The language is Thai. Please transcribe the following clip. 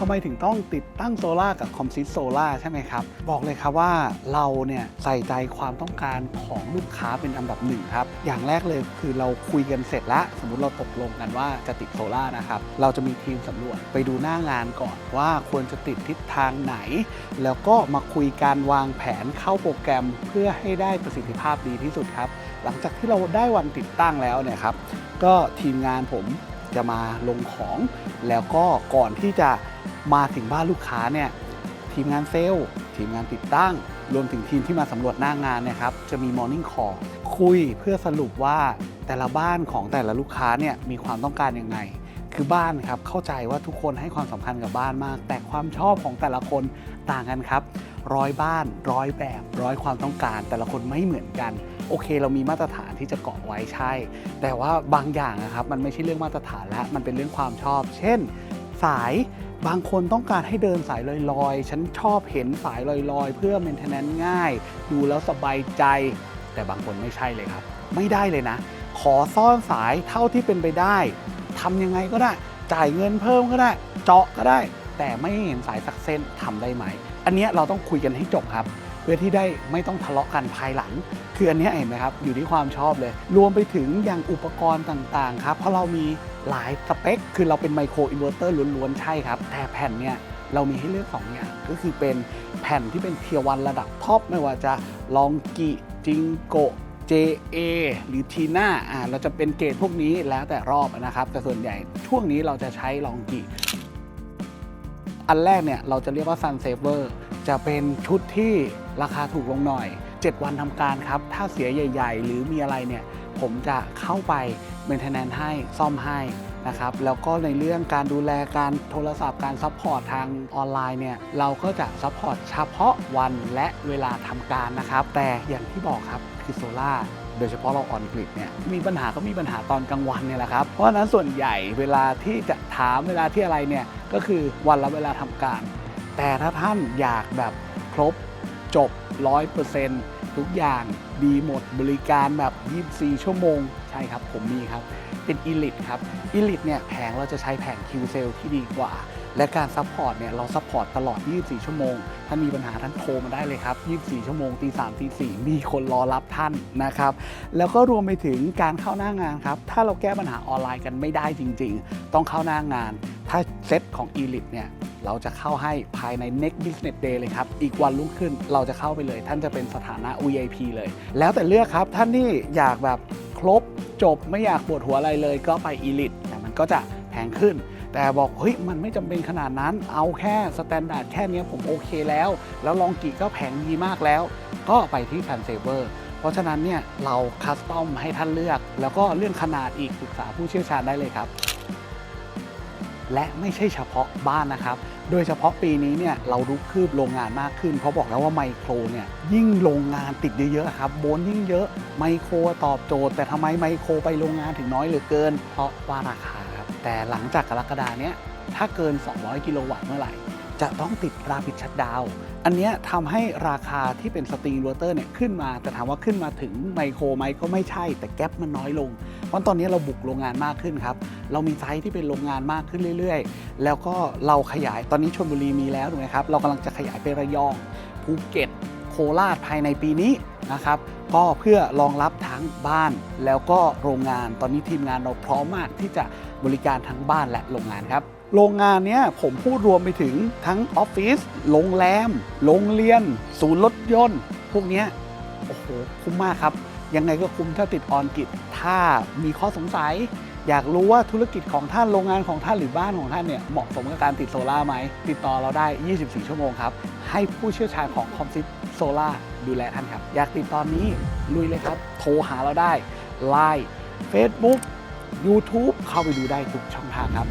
ทำไมถึงต้องติดตั้งโซล่ากับคอมซิสโซล่าใช่ไหมครับ บอกเลยครับว่าเราเนี่ยใส่ใจความต้องการของลูกค้าเป็นอันดับหนึ่งครับ อย่างแรกเลยคือเราคุยกันเสร็จแล้วสมมติเราตกลงกันว่าจะติดโซล่านะครับ เราจะมีทีมสำรวจไปดูหน้างานก่อนว่าควรจะติดทิศทางไหน แล้วก็มาคุยการวางแผนเข้าโปรแกรมเพื่อให้ได้ประสิทธิภาพดีที่สุดครับ หลังจากที่เราได้วันติดตั้งแล้วเนี่ยครับก็ทีมงานผม จะมาลงของ แล้วก็ก่อนที่จะมาถึงบ้านลูกค้าเนี่ยทีมงานเซลล์ทีมงานติดตั้ง รวมถึงทีมที่มาสำรวจหน้างานนะครับ จะมี Morning Call คุยเพื่อสรุปว่าแต่ละบ้านของแต่ละลูกค้าเนี่ยมีความต้องการยังไง คือบ้านครับเข้าใจว่าทุกคนให้ความสำคัญกับบ้านมาก แต่ความชอบของแต่ละคนต่างกันครับร้อยบ้านร้อยแบบร้อยความต้องการ แต่ละคนไม่เหมือนกัน โอเค เรามีมาตรฐานที่จะเกาะไว้ใช่ แต่ว่าบางอย่างนะครับมันไม่ใช่เรื่องมาตรฐานแล้วมันเป็นเรื่องความชอบ เช่น สายบางคนต้องการให้เดินสายลอยๆ ฉันชอบเห็นสายลอยๆ เพื่อ maintenance ง่าย ดูแล้วสบายใจ แต่บางคนไม่ใช่เลยครับ ไม่ได้เลยนะ ขอซ่อนสายเท่าที่เป็นไปได้ทำยังไงก็ได้ จ่ายเงินเพิ่มก็ได้ เจาะก็ได้ แต่ไม่เห็นสายสักเส้นทำได้ไหม อันนี้เราต้องคุยกันให้จบครับ พื่อที่ได้ไม่ต้องทะเลาะกันภายหลัง คืออันนี้เห็นไหมครับ อยู่ที่ความชอบเลย รวมไปถึงอย่างอุปกรณ์ต่างๆครับ เพราะเรามีหลายสเปค คือเราเป็นไมโครอินเวอร์เตอร์ล้วนๆ ใช่ครับ แต่แผ่นเนี่ยเรามีให้เลือก2อย่าง ก็คือเป็นแผ่นที่เป็นเทียวันระดับท็อปไม่ว่าจะลองกิจิงโก JA หรือทีน่าอ่าเราจะเป็นเกรดพวกนี้แล้วแต่รอบนะครับ แต่ส่วนใหญ่ช่วงนี้เราจะใช้ลองกิอันแรกเนี่ยเราจะเรียกว่า Sun Saver จะเป็นชุดที่ราคาถูกลงหน่อย 7 วันทำการครับ ถ้าเสียใหญ่ ๆ หรือมีอะไรเนี่ย ผมจะเข้าไปเมนเทนแนนให้ซ่อมให้นะครับแล้วก็ในเรื่องการดูแลการโทรศัพท์การซัพพอร์ตทางออนไลน์เนี่ยเราก็จะซัพพอร์ตเฉพาะวันและเวลาทำการนะครับ แต่อย่างที่บอกครับคือโซล่าโดยเฉพาะเราออนกริดเนี่ยมีปัญหาก็มีปัญหาตอนกลางวันเนี่ยแหละครับ เพราะฉะนั้นส่วนใหญ่เวลาที่จะถามเวลาที่อะไรเนี่ยก็คือวันและเวลาทำการ แต่ถ้าท่านอยากแบบครบจบ 100%ทุกอย่างดีหมดบริการแบบ 24 ชั่วโมง ใช่ครับผมมีครับ เป็น Elite ครับ Elite เนี่ยแผงเราจะใช้แผง Q Cell ที่ดีกว่า และการซัพพอร์ตเนี่ยเราซัพพอร์ตตลอด 24 ชั่วโมง ถ้ามีปัญหาท่านโทรมาได้เลยครับ 24 ชั่วโมงตี3ตี4มีคนรอรับท่านนะครับ แล้วก็รวมไปถึงการเข้าหน้างานครับ ถ้าเราแก้ปัญหาออนไลน์กันไม่ได้จริง ๆ ต้องเข้าหน้างาน ถ้าเซตของ Elite เนี่ยเราจะเข้าให้ภายใน next business day เลยครับ อีกวันรุ่งขึ้นเราจะเข้าไปเลย ท่านจะเป็นสถานะ VIP เลย แล้วแต่เลือกครับ ท่านที่อยากแบบครบจบไม่อยากปวดหัวอะไรเลยก็ไป Elite แต่มันก็จะแพงขึ้น แต่บอกเฮ้ยมันไม่จำเป็นขนาดนั้น เอาแค่สแตนดาร์ดแค่เนี้ยผมโอเคแล้ว แล้วลองกีก็แพงดีมากแล้ว ก็ไปที่ p a n s a v e r เพราะฉะนั้นเนี่ยเราคัสตอมให้ท่านเลือก แล้วก็เรื่องขนาดอีกปรึกษาผู้เชี่ยวชาญได้เลยครับ และไม่ใช่เฉพาะบ้านนะครับ โดยเฉพาะปีนี้เนี่ยเรารุกคืบโรงงานมากขึ้น เพราะบอกแล้วว่าไมโครเนี่ยยิ่งโรงงานติดเยอะๆครับโบนยิ่งเยอะไมโครตอบโจทย์ แต่ทำไมไมโครไปโรงงานถึงน้อยเหลือเกิน เพราะว่าราคา แต่หลังจากกรกฎาเนี้ยถ้าเกิน 200 กิโลวัตต์เมื่อไหร่ จะต้องติดราปิดชัดดาว อันเนี้ยทำให้ราคาที่เป็นสตรีมเวอร์เตอร์เนี่ยขึ้นมา แต่ถามว่าขึ้นมาถึงไมโครไหมก็ไม่ใช่ แต่แก๊ปมันน้อยลง เพราะตอนนี้เราบุกโรงงานมากขึ้นครับ เรามีไซต์ที่เป็นโรงงานมากขึ้นเรื่อยๆ แล้วก็เราขยาย ตอนนี้ชลบุรีมีแล้วถูกไหมครับ เรากำลังจะขยายไประยองภูเก็ต คราชภายในปีนี้นะครับก็เพื่อรองรับทั้งบ้านแล้วก็โรงงานตอนนี้ทีมงานเราพร้อมมากที่จะบริการทั้งบ้านและโรงงานครับ โรงงานเนี้ยผมพูดรวมไปถึงทั้งออฟฟิศโรงแรม โรงเรียน ศูนย์รถยนต์ พวกเนี้ยโอ้โหคุ้มมากครับ ยังไงก็คุ้มถ้าติดออนกิจถ้ามีข้อสงสัย อยากรู้ว่าธุรกิจของท่านโรงงานของท่านหรือบ้านของท่านเนี่ยเหมาะสมกับการติดโซล่าไหม ติดต่อเราได้ 24 ชั่วโมงครับ ให้ผู้เชี่ยวชาญของคอมซิตโซล่าดูแลท่านครับ อยากติดตอนนี้ลุยเลยครับ โทรหาเราได้ Line Facebook YouTube เข้าไปดูได้ทุกช่องทางครับ